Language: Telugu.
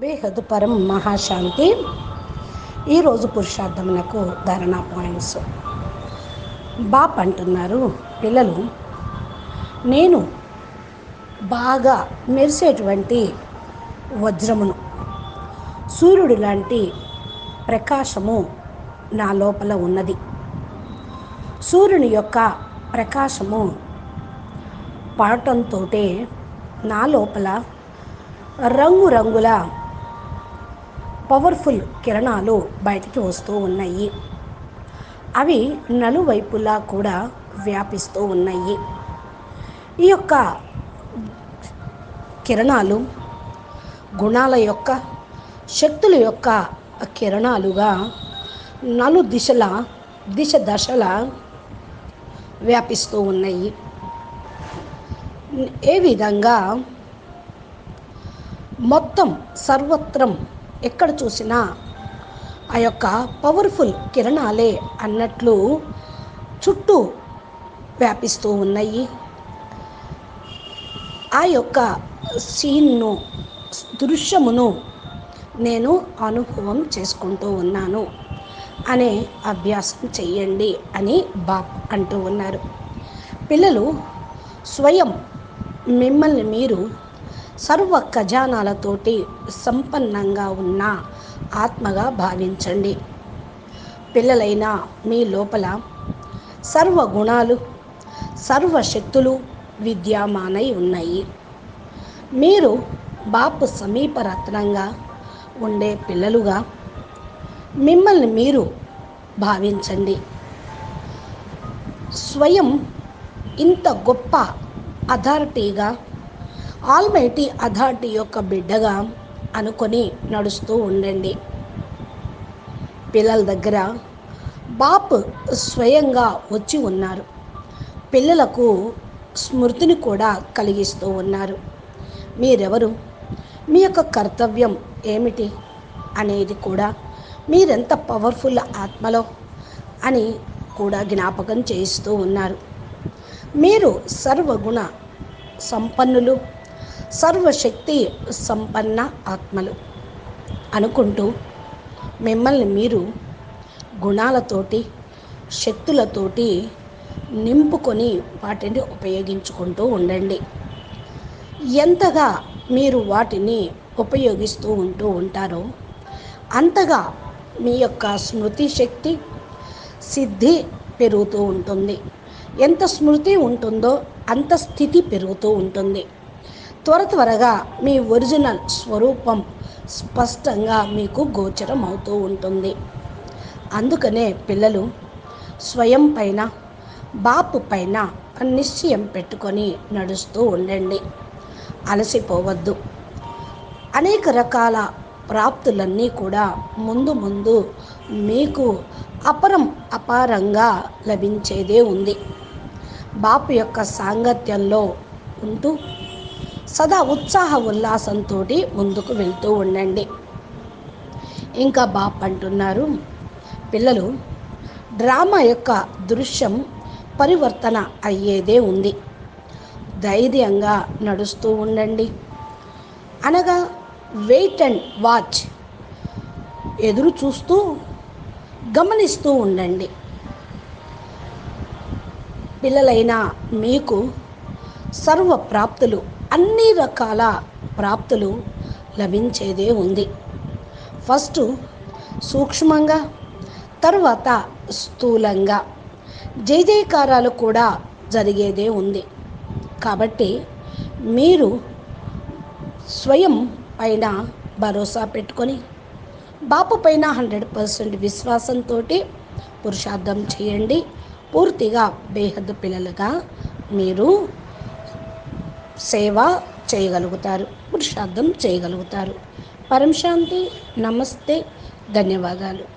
బేహద్ పరం మహాశాంతి ఈరోజు పురుషార్థమునకు ధరణ పాయింట్స్ బాప్ అంటున్నారు పిల్లలు నేను బాగా మెరిసేటువంటి వజ్రమును సూర్యుడు లాంటి ప్రకాశము నా లోపల ఉన్నది. సూర్యుని యొక్క ప్రకాశము పడటంతో నా లోపల రంగురంగుల పవర్ఫుల్ కిరణాలు బయటికి వస్తూ ఉన్నాయి. అవి నలువైపులా కూడా వ్యాపిస్తూ ఉన్నాయి. ఈ యొక్క కిరణాలు గుణాల యొక్క శక్తుల యొక్క కిరణాలుగా నలు దిశల దిశ దశల వ్యాపిస్తూ ఉన్నాయి. ఏ విధంగా మొత్తం సర్వత్రం ఎక్కడ చూసినా ఆ యొక్క పవర్ఫుల్ కిరణాలే అన్నట్లు చుట్టూ వ్యాపిస్తూ ఉన్నాయి. ఆ యొక్క సీన్ను దృశ్యమును నేను అనుభవం చేసుకుంటూ ఉన్నాను. అనే అభ్యాసం చెయ్యండి అని బాప్ అంటూ ఉన్నారు. పిల్లలు స్వయం మిమ్మల్ని మీరు సర్వ ఖజానాలతోటి సంపన్నంగా ఉన్న ఆత్మగా భావించండి. పిల్లలైన మీ లోపల సర్వ గుణాలు సర్వశక్తులు విద్యమానై ఉన్నాయి. మీరు బాపు సమీప రత్నంగా ఉండే పిల్లలుగా మిమ్మల్ని మీరు భావించండి. స్వయం ఇంత గొప్ప అథారిటీగా ఆల్మైటీ అథారిటీ యొక్క బిడ్డగా అనుకొని నడుస్తూ ఉండండి. పిల్లల దగ్గర బాప్ స్వయంగా వచ్చి ఉన్నారు. పిల్లలకు స్మృతిని కూడా కలిగిస్తూ ఉన్నారు. మీరెవరు? మీ యొక్క కర్తవ్యం ఏమిటి అనేది కూడా మీరెంత పవర్ఫుల్ ఆత్మలో అని కూడా జ్ఞాపకం చేయిస్తూ ఉన్నారు. మీరు సర్వగుణ సంపన్నులు సర్వశక్తి సంపన్న ఆత్మలు అనుకుంటూ మిమ్మల్ని మీరు గుణాలతోటి శక్తులతోటి నింపుకొని వాటిని ఉపయోగించుకుంటూ ఉండండి. ఎంతగా మీరు వాటిని ఉపయోగిస్తూ ఉంటూ ఉంటారో అంతగా మీ యొక్క స్మృతి శక్తి సిద్ధి పెరుగుతూ ఉంటుంది. ఎంత స్మృతి ఉంటుందో అంత స్థితి పెరుగుతూ ఉంటుంది. త్వర త్వరగా మీ ఒరిజినల్ స్వరూపం స్పష్టంగా మీకు గోచరం అవుతూ ఉంటుంది. అందుకనే పిల్లలు స్వయం పైన బాపు పైన నిశ్చయం పెట్టుకొని నడుస్తూ ఉండండి. అలసిపోవద్దు. అనేక రకాల ప్రాప్తులన్నీ కూడా ముందు ముందు మీకు అపరం అపారంగా లభించేదే ఉంది. బాపు యొక్క సాంగత్యంలో ఉంటూ సదా ఉత్సాహ ఉల్లాసంతో ముందుకు వెళ్తూ ఉండండి. ఇంకా బాప్ అంటున్నారు పిల్లలు డ్రామా యొక్క దృశ్యం పరివర్తన అయ్యేదే ఉంది. ధైర్యంగా నడుస్తూ ఉండండి. అనగా వెయిట్ అండ్ వాచ్ ఎదురు చూస్తూ గమనిస్తూ ఉండండి. పిల్లలైన మీకు సర్వ ప్రాప్తులు అన్ని రకాల ప్రాప్తులు లభించేదే ఉంది. ఫస్ట్ సూక్ష్మంగా తర్వాత స్థూలంగా జై జయకారాలు కూడా జరిగేదే ఉంది. కాబట్టి మీరు స్వయం పైన భరోసా పెట్టుకొని బాపు పైన హండ్రెడ్ పర్సెంట్ విశ్వాసంతో పురుషార్థం చేయండి. పూర్తిగా బేహద్దు పిల్లలుగా మీరు సేవ చేయగలుగుతారు పురుషార్థం చేయగలుగుతారు. పరమశాంతి నమస్తే ధన్యవాదాలు.